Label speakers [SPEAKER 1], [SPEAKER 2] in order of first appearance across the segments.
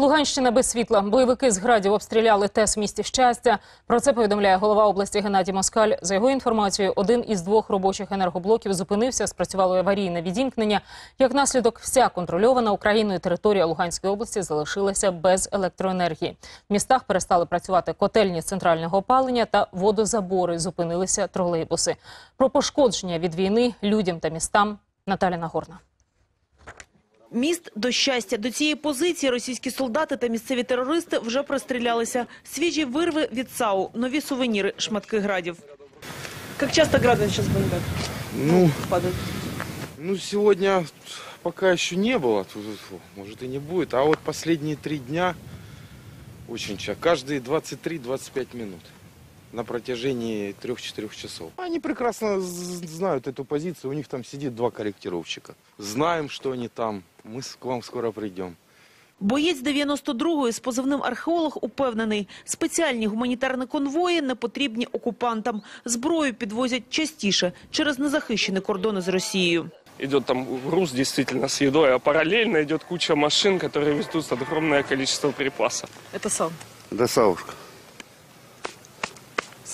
[SPEAKER 1] Луганщина без світла. Бойовики з градів обстріляли ТЕС в місті щастя. Про це повідомляє голова області Геннадій Москаль. За його інформацією, один із двох робочих енергоблоків зупинився, спрацювало аварійне відімкнення. Як наслідок, вся контрольована Україною територія Луганської області залишилася без електроенергії. В містах перестали працювати котельні центрального опалення та водозабори. Зупинилися тролейбуси. Про пошкодження від війни людям та містам Наталя Нагорна.
[SPEAKER 2] Міст до щастя. До цієї позиції російські солдати та місцеві терористи вже пристрілялися. Свіжі вирви від САУ, нові сувеніри, шматки градів. Як часто гради зараз бомбять?
[SPEAKER 3] Ну,
[SPEAKER 2] Падають?
[SPEAKER 3] ну, сегодня пока еще не было, тут, фу, может не будет. А вот последние три дня очень часто, каждые 23-25 минут на протяжении 3-4 часов. Они прекрасно з- знают эту позицию, у них там сидит два корректировщика. Знаем, что они там, мы с- к вам скоро придем.
[SPEAKER 2] Боєць 92-ї з позивним археолог упевнений, спеціальні гуманітарні конвої не потрібні окупантам. Зброю підвозять частіше через незахищені кордони з Росією.
[SPEAKER 4] идет там груз действительно с едой, а параллельно идет куча машин, которые везут огромное количество припасов.
[SPEAKER 2] Це сам.
[SPEAKER 5] Да, Савушка.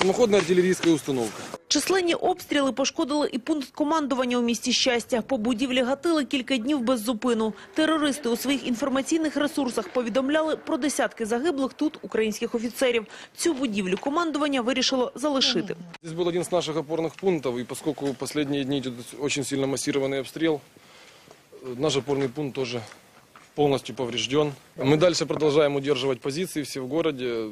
[SPEAKER 6] Самоходная артиллерийская установка.
[SPEAKER 2] Численні обстріли пошкодили і пункт командування у місті щастя. По будівлі гатили кілька днів без зупину. Терористи у своїх інформаційних ресурсах повідомляли про десятки загиблих тут українських офіцерів. Цю будівлю командування вирішило залишити.
[SPEAKER 6] Здесь был один из наших опорных пунктов, и поскольку последние дни идет очень сильно массированный обстрел, э, наш опорный пункт тоже полностью поврежден. Мы дальше продолжаем удерживать позиции все в городе,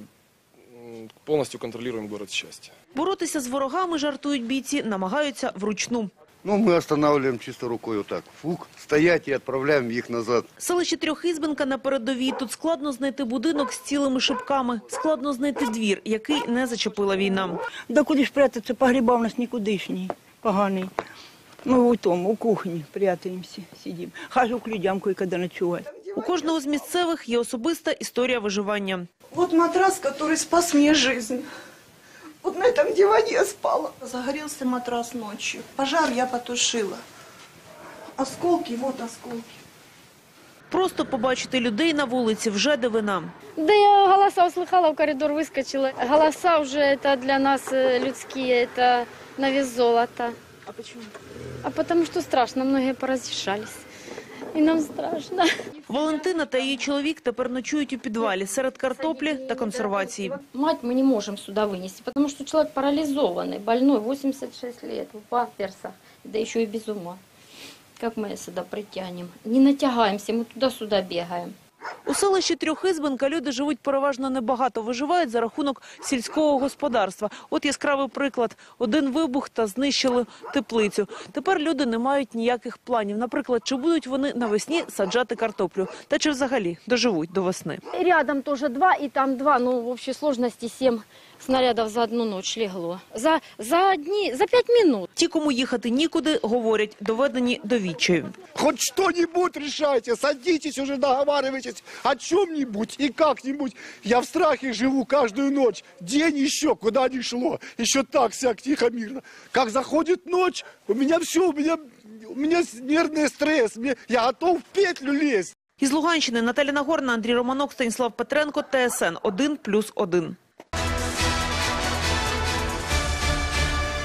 [SPEAKER 6] м, полностью контролируем город счастья.
[SPEAKER 2] Боротися з ворогами, жартують бійці, намагаються вручну.
[SPEAKER 5] Ну, мы останавливаем чисто рукой вот так. Фук, стоять и отправляем их назад.
[SPEAKER 2] Селище Трьохізбенка на передовій. Тут складно знайти будинок з цілими шибками. Складно знайти двір, який не зачепила війна.
[SPEAKER 7] Да куди ж прятатися? Погріба у нас нікудишній, поганий. Ми у тому, у кухні прятаємося, сидимо. Хожу к людям кое-когда ночувати.
[SPEAKER 2] У кожного з місцевих є особиста історія виживання.
[SPEAKER 8] Вот матрас, который спас мне жизнь. Вот на этом диване я спала. Загорелся матрас ночью. Пожар я потушила. Осколки, вот осколки.
[SPEAKER 2] Просто побачити людей на вулиці вже дивина.
[SPEAKER 9] Да я голоса услыхала, в коридор выскочила. Голоса уже это для нас э, людские, это на вес золота.
[SPEAKER 2] А почему?
[SPEAKER 9] А потому что страшно, многие поразрешались. И нам страшно.
[SPEAKER 2] Валентина та її чоловік тепер ночують у підвалі серед картоплі та консервації.
[SPEAKER 9] Мать мы не можем сюда вынести, потому что человек парализованный, больной, 86 лет, в памперсах, да еще и без ума. Как мы сюда притянем? Не натягаемся, мы туда-сюда бегаем.
[SPEAKER 2] У селищі Трьохізбенка люди живуть переважно небагато, виживають за рахунок сільського господарства. От яскравий приклад. Один вибух та знищили теплицю. Тепер люди не мають ніяких планів. Наприклад, чи будуть вони навесні саджати картоплю, та чи взагалі доживуть до весни.
[SPEAKER 9] Рядом тоже два, и там два, ну, в общей сложности семь снарядов за одну ночь легло. За, за, одни, за пять минут.
[SPEAKER 2] Ті, кому їхати нікуди, говорять, доведені до відчаю.
[SPEAKER 10] Хоть что-нибудь решайте, садитесь уже, договаривайтесь о чем-нибудь и как-нибудь. Я в страхе живу каждую ночь, день еще, куда ни шло, еще так всяк тихо, мирно. Как заходит ночь, у меня все, у меня, у меня нервный стресс, мне- я готов в петлю лезть.
[SPEAKER 2] Із Луганщини Наталя Нагорна, Андрій Романок, Станіслав Петренко, ТСН 1+,1.